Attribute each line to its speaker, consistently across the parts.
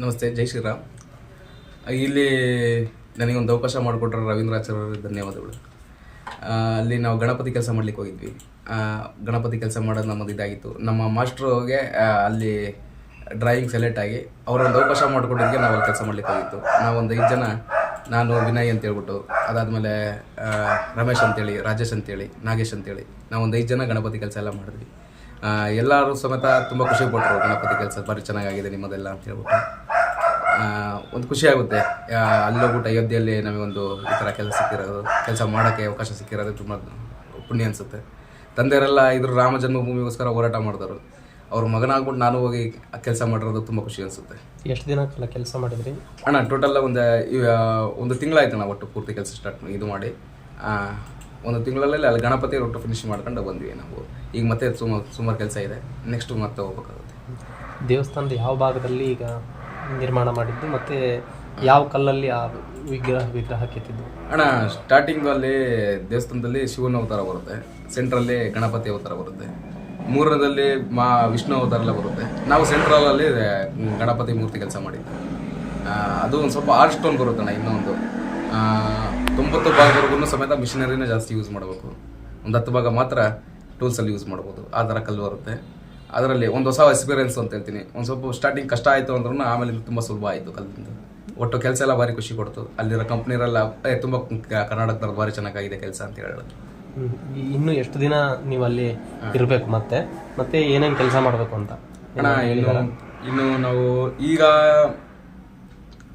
Speaker 1: ನಮಸ್ತೆ, ಜೈ ಶ್ರೀರಾಮ್. ಇಲ್ಲಿ ನನಗೊಂದು ಅವಕಾಶ ಮಾಡಿಕೊಟ್ರ ರವೀಂದ್ರಾಚಾರ್ಯ ಅವರಿಗೆ ಧನ್ಯವಾದಗಳು. ಅಲ್ಲಿ ನಾವು ಗಣಪತಿ ಕೆಲಸ ಮಾಡ್ಲಿಕ್ಕೆ ಹೋಗಿದ್ವಿ. ಗಣಪತಿ ಕೆಲಸ ಮಾಡೋದು ನಮ್ಮದು ಇದಾಗಿತ್ತು. ನಮ್ಮ ಮಾಸ್ಟ್ರಿಗೆ ಅಲ್ಲಿ ಡ್ರಾಯಿಂಗ್ ಸೆಲೆಕ್ಟ್ ಆಗಿ ಅವರೊಂದು ಅವಕಾಶ ಮಾಡಿಕೊಟ್ಟಿದ್ದಕ್ಕೆ ನಾವು ಕೆಲಸ ಮಾಡ್ಲಿಕ್ಕೆ ಹೋಗಿತ್ತು ನಾವೊಂದು ಐದು ಜನ, ನಾನು, ವಿನಯ್ ಅಂತ ಹೇಳ್ಬಿಟ್ಟು ಅದಾದಮೇಲೆ ರಮೇಶ್ ಅಂತೇಳಿ, ರಾಜೇಶ್ ಅಂತೇಳಿ, ನಾಗೇಶ್ ಅಂತೇಳಿ ನಾವೊಂದು ಐದು ಜನ ಗಣಪತಿ ಕೆಲಸ ಎಲ್ಲ ಮಾಡಿದ್ವಿ. ಎಲ್ಲರೂ ಸಮೇತ ತುಂಬ ಖುಷಿ ಪಟ್ಟರು ಗಣಪತಿ ಕೆಲಸ ಭಾರಿ ಚೆನ್ನಾಗಿದೆ ನಿಮ್ಮದೆಲ್ಲ ಅಂತ ಹೇಳ್ಬಿಟ್ಟು. ಒಂದು ಖುಷಿ ಆಗುತ್ತೆ. ಆ, ಅಲ್ಲಿ ಹೋಗ್ಬಿಟ್ಟು ಅಯೋಧ್ಯೆಯಲ್ಲಿ ನಮಗೊಂದು ಈ ಥರ ಕೆಲಸ ಸಿಕ್ಕಿರೋದು ಕೆಲಸ ಮಾಡೋಕ್ಕೆ ಅವಕಾಶ ಸಿಕ್ಕಿರೋದು ತುಂಬ ಪುಣ್ಯ ಅನಿಸುತ್ತೆ. ತಂದೆಯರೆಲ್ಲ ಇದ್ರ ರಾಮ ಜನ್ಮಭೂಮಿಗೋಸ್ಕರ ಹೋರಾಟ ಮಾಡಿದವರು. ಅವ್ರ ಮಗನಾಗ್ಬಿಟ್ಟು ನಾನು ಹೋಗಿ ಕೆಲಸ ಮಾಡಿರೋದು ತುಂಬ ಖುಷಿ ಅನಿಸುತ್ತೆ.
Speaker 2: ಎಷ್ಟು ದಿನ ಕಾಲ ಕೆಲಸ ಮಾಡಿದ್ರಿ?
Speaker 1: ಅಣ್ಣ ಟೋಟಲ್ ಒಂದು ಒಂದು ತಿಂಗಳಾಯ್ತು ನಾವು ಒಟ್ಟು ಪೂರ್ತಿ ಕೆಲಸ ಸ್ಟಾರ್ಟ್ ಇದು ಮಾಡಿ. ಒಂದು ತಿಂಗಳಲ್ಲೇ ಅಲ್ಲಿ ಗಣಪತಿ ಒಟ್ಟು ಫಿನಿಶ್ ಮಾಡ್ಕೊಂಡು ಬಂದ್ವಿ ನಾವು. ಈಗ ಮತ್ತೆ ಸುಮಾರು ಸುಮಾರು ಕೆಲಸ ಇದೆ. ನೆಕ್ಸ್ಟ್ ಮತ್ತೆ ಹೋಗ್ಬೇಕಾಗುತ್ತೆ.
Speaker 2: ದೇವಸ್ಥಾನದ ಯಾವ ಭಾಗದಲ್ಲಿ ಈಗ ನಿರ್ಮಾಣ ಮಾಡಿದ್ದು ಮತ್ತೆ ಯಾವ ಕಲ್ಲಲ್ಲಿ ಆ ವಿಗ್ರಹ ವಿಗ್ರಹ ಕೆತ್ತಿದ್ದು
Speaker 1: ಅಣ್ಣ ಸ್ಟಾರ್ಟಿಂಗ್ ಅಲ್ಲಿ ದೇವಸ್ಥಾನದಲ್ಲಿ ಶಿವನ ಅವತಾರ ಬರುತ್ತೆ ಸೆಂಟ್ರಲ್ಲಿ ಗಣಪತಿ ಅವತಾರ ಬರುತ್ತೆ, ಮೂರನೇದಲ್ಲಿ ಮಾ ವಿಷ್ಣು ಅವತಾರ ಎಲ್ಲ ಬರುತ್ತೆ. ನಾವು ಸೆಂಟ್ರಲ್ ಅಲ್ಲಿ ಗಣಪತಿ ಮೂರ್ತಿ ಕೆಲಸ ಮಾಡಿದ್ದು. ಅದು ಒಂದು ಸ್ವಲ್ಪ ಆರ್ಟ್ ಸ್ಟೋನ್ ಬರುತ್ತೆ ಅಣ್ಣ, ಇನ್ನೊಂದು. ತೊಂಬತ್ತು ಭಾಗವರೆಗೂ ಸಮೇತ ಮಿಷಿನರಿನ ಜಾಸ್ತಿ ಯೂಸ್ ಮಾಡಬೇಕು. ಒಂದು ಹತ್ತು ಭಾಗ ಮಾತ್ರ ಟೂಲ್ಸಲ್ಲಿ ಯೂಸ್ ಮಾಡ್ಬೋದು. ಆ ಥರ ಕಲ್ಲು ಬರುತ್ತೆ. ಅದರಲ್ಲಿ ಒಂದು ಹೊಸ ಎಕ್ಸ್ಪೀರಿಯನ್ಸ್ ಅಂತ ಹೇಳ್ತೀನಿ ಒಂದು ಸ್ವಲ್ಪ ಸ್ಟಾರ್ಟಿಂಗ್ ಕಷ್ಟ ಆಯಿತು ಅಂದ್ರೂ ಆಮೇಲೆ ತುಂಬ ಸುಲಭ ಆಯಿತು ಕಲಿತಿಂದ ಒಟ್ಟು ಕೆಲಸ ಎಲ್ಲ ಭಾರಿ ಖುಷಿ ಕೊಡ್ತು. ಅಲ್ಲಿರೋ ಕಂಪ್ನಿರೆಲ್ಲ ತುಂಬ ಕರ್ನಾಟಕದ ಭಾರಿ ಚೆನ್ನಾಗಾಗಿದೆ ಕೆಲಸ ಅಂತ ಹೇಳೋದು.
Speaker 2: ಇನ್ನು ಎಷ್ಟು ದಿನ ನೀವು ಅಲ್ಲಿ ಇರಬೇಕು ಮತ್ತೆ? ಮತ್ತೆ ಏನೇನು ಕೆಲಸ ಮಾಡಬೇಕು ಅಂತ?
Speaker 1: ಅಣ್ಣ ಇನ್ನು ಇನ್ನು ನಾವು ಈಗ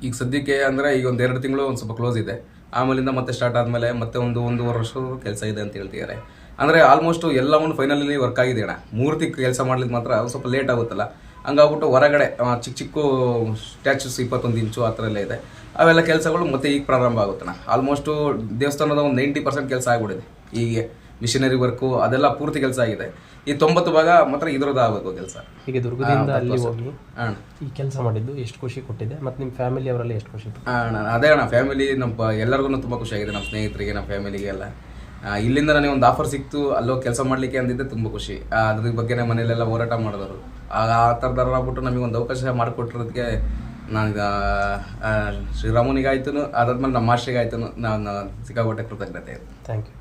Speaker 1: ಈಗ ಸದ್ಯಕ್ಕೆ ಅಂದರೆ ಈಗ ಒಂದು ಎರಡು ತಿಂಗಳು ಒಂದು ಸ್ವಲ್ಪ ಕ್ಲೋಸ್ ಇದೆ. ಆಮೇಲಿಂದ ಮತ್ತೆ ಸ್ಟಾರ್ಟ್ ಆದಮೇಲೆ ಮತ್ತೆ ಒಂದು ಒಂದೂವರೆ ವರ್ಷ ಕೆಲಸ ಇದೆ ಅಂತ ಹೇಳ್ತಿದ್ದಾರೆ. ಅಂದರೆ ಆಲ್ಮೋಸ್ಟ್ ಎಲ್ಲವನ್ನು ಫೈನಲಿ ವರ್ಕ್ ಆಗಿದೆ ಅಣ್ಣ. ಮೂರ್ತಿ ಕೆಲಸ ಮಾಡ್ಲಿಕ್ಕೆ ಮಾತ್ರ ಸ್ವಲ್ಪ ಲೇಟ್ ಆಗುತ್ತಲ್ಲ. ಹಂಗಾಗ್ಬಿಟ್ಟು ಹೊರಗಡೆ ಚಿಕ್ಕ ಚಿಕ್ಕ ಸ್ಟ್ಯಾಚ್ಯೂಸ್ ಇಪ್ಪತ್ತೊಂದು ಇಂಚು ಆ ಥರ ಎಲ್ಲ ಇದೆ. ಅವೆಲ್ಲ ಕೆಲಸಗಳು ಮತ್ತೆ ಈಗ ಪ್ರಾರಂಭ ಆಗುತ್ತಣ್ಣ ಆಲ್ಮೋಸ್ಟು ದೇವಸ್ಥಾನದ ಒಂದು ನೈಂಟಿ ಪರ್ಸೆಂಟ್ ಕೆಲಸ ಆಗ್ಬಿಟ್ಟಿದೆ. ಈಗ ಮಿಷನರಿ ವರ್ಕು ಅದೆಲ್ಲ ಪೂರ್ತಿ ಕೆಲಸ ಆಗಿದೆ. ಈ ತೊಂಬತ್ತು ಭಾಗ ಮಾತ್ರ ಇದ್ರದ್ದು ಆಗಬೇಕು ಕೆಲಸ.
Speaker 2: ಈಗ ದುರ್ಗದಿಂದ ಅಲ್ಲಿ ಹೋಗಿ
Speaker 1: ಅಣ್ಣ
Speaker 2: ಈ ಕೆಲಸ ಮಾಡಿದ್ದು ಎಷ್ಟು ಖುಷಿ ಕೊಟ್ಟಿದೆ ಮತ್ತೆ ನಿಮ್ಮ ಫ್ಯಾಮಿಲಿ ಅವರಲ್ಲಿ ಎಷ್ಟು ಖುಷಿ
Speaker 1: ಅಣ್ಣ ಅದೇ ಅಣ್ಣ ಫ್ಯಾಮಿಲಿ ನಮ್ಮ ಎಲ್ಲರಿಗೂ ತುಂಬ ಖುಷಿಯಾಗಿದೆ ನಮ್ಮ ಸ್ನೇಹಿತರಿಗೆ ನಮ್ಮ ಫ್ಯಾಮಿಲಿಗೆ ಎಲ್ಲ ಆ, ಇಲ್ಲಿಂದ ನನಗೆ ಒಂದು ಆಫರ್ ಸಿಕ್ತು, ಅಲ್ಲೋ ಕೆಲಸ ಮಾಡಲಿಕ್ಕೆ ಅಂದಿದ್ದೆ, ತುಂಬ ಖುಷಿ. ಅದ್ರ ಬಗ್ಗೆನೇ ಮನೆಯಲ್ಲೆಲ್ಲ ಹೋರಾಟ ಮಾಡಿದ್ರು ಆಗ ಆ ನಮಗೆ ಒಂದು ಅವಕಾಶ ಮಾಡಿಕೊಟ್ಟಿರೋದಕ್ಕೆ ನಾನು ಶ್ರೀರಾಮನಿಗಾಯ್ತು ಅದಾದ್ಮೇಲೆ ನಮ್ಮ ಮಾಸ್ಟ್ರಿಗಾಯ್ತು ನಾನು ಸಿಕ್ಕಾಪಟ್ಟೆ ಕೃತಜ್ಞತೆ.
Speaker 2: Thank you